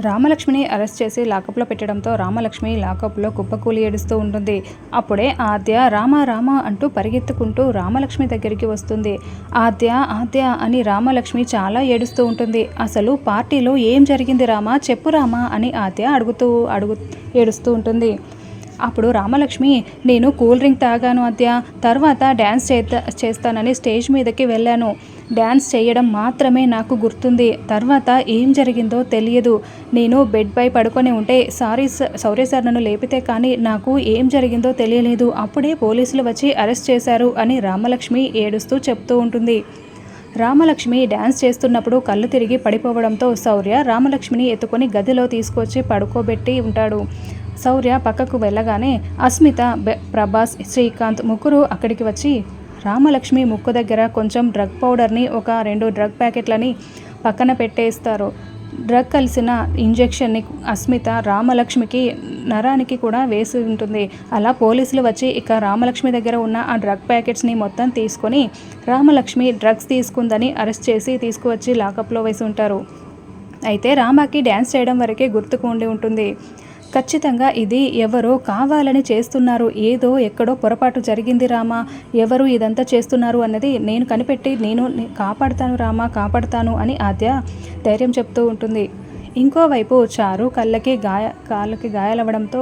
రామలక్ష్మిని arrest చేసి లాకప్లో పెట్టడంతో రామలక్ష్మి లాకప్లో కుప్పకూలి ఏడుస్తూ ఉంటుంది. అప్పుడే ఆద్య రామ రామ అంటూ పరిగెత్తుకుంటూ రామలక్ష్మి దగ్గరికి వస్తుంది. ఆద్య ఆద్య అని రామలక్ష్మి చాలా ఏడుస్తూ ఉంటుంది. అసలు పార్టీలో ఏం జరిగింది రామా? చెప్పు రామా అని ఆద్య అడుగుతూ అడుగు ఏడుస్తూ ఉంటుంది. అప్పుడు రామలక్ష్మి నేను కూల్ డ్రింక్ తాగాను అద్య తర్వాత డ్యాన్స్ చేత చేస్తానని స్టేజ్ మీదకి వెళ్ళాను. డ్యాన్స్ చేయడం మాత్రమే నాకు గుర్తుంది. తర్వాత ఏం జరిగిందో తెలియదు. నేను బెడ్పై పడుకొని ఉంటే సారీ సౌర్య సార్ నన్ను లేపితే కానీ నాకు ఏం జరిగిందో తెలియలేదు. అప్పుడే పోలీసులు వచ్చి అరెస్ట్ చేశారు అని రామలక్ష్మి ఏడుస్తూ చెప్తూ ఉంటుంది. రామలక్ష్మి డ్యాన్స్ చేస్తున్నప్పుడు కళ్ళు తిరిగి పడిపోవడంతో శౌర్య రామలక్ష్మిని ఎత్తుకొని గదిలో తీసుకొచ్చి పడుకోబెట్టి ఉంటాడు. శౌర్య పక్కకు వెళ్ళగానే అస్మిత బె- ప్రభాస్ శ్రీకాంత్ ముగ్గురు అక్కడికి వచ్చి రామలక్ష్మి ముక్కు దగ్గర కొంచెం డ్రగ్ పౌడర్ని ఒక రెండు డ్రగ్ ప్యాకెట్లని పక్కన పెట్టేస్తారు. డ్రగ్ కలిసిన ఇంజెక్షన్ని అస్మిత రామలక్ష్మికి నరానికి కూడా వేసి ఉంటుంది. అలా పోలీసులు వచ్చి ఇక రామలక్ష్మి దగ్గర ఉన్న ఆ డ్రగ్ ప్యాకెట్స్ని మొత్తం తీసుకొని రామలక్ష్మి డ్రగ్స్ తీసుకుందని అరెస్ట్ చేసి తీసుకువచ్చి లాకప్లో వేసి ఉంటారు. అయితే రామాకి డ్యాన్స్ చేయడం వరకే గుర్తుకు ఉండి ఉంటుంది. ఖచ్చితంగా ఇది ఎవరో కావాలని చేస్తున్నారు. ఏదో ఎక్కడో పొరపాటు జరిగింది రామా. ఎవరు ఇదంతా చేస్తున్నారు అన్నది నేను కనిపెట్టి నేను కాపాడుతాను రామా కాపాడుతాను అని ఆద్య ధైర్యం చెప్తూ ఉంటుంది. ఇంకోవైపు చారు కళ్ళకి గాయ కాళ్ళకి గాయాలవ్వడంతో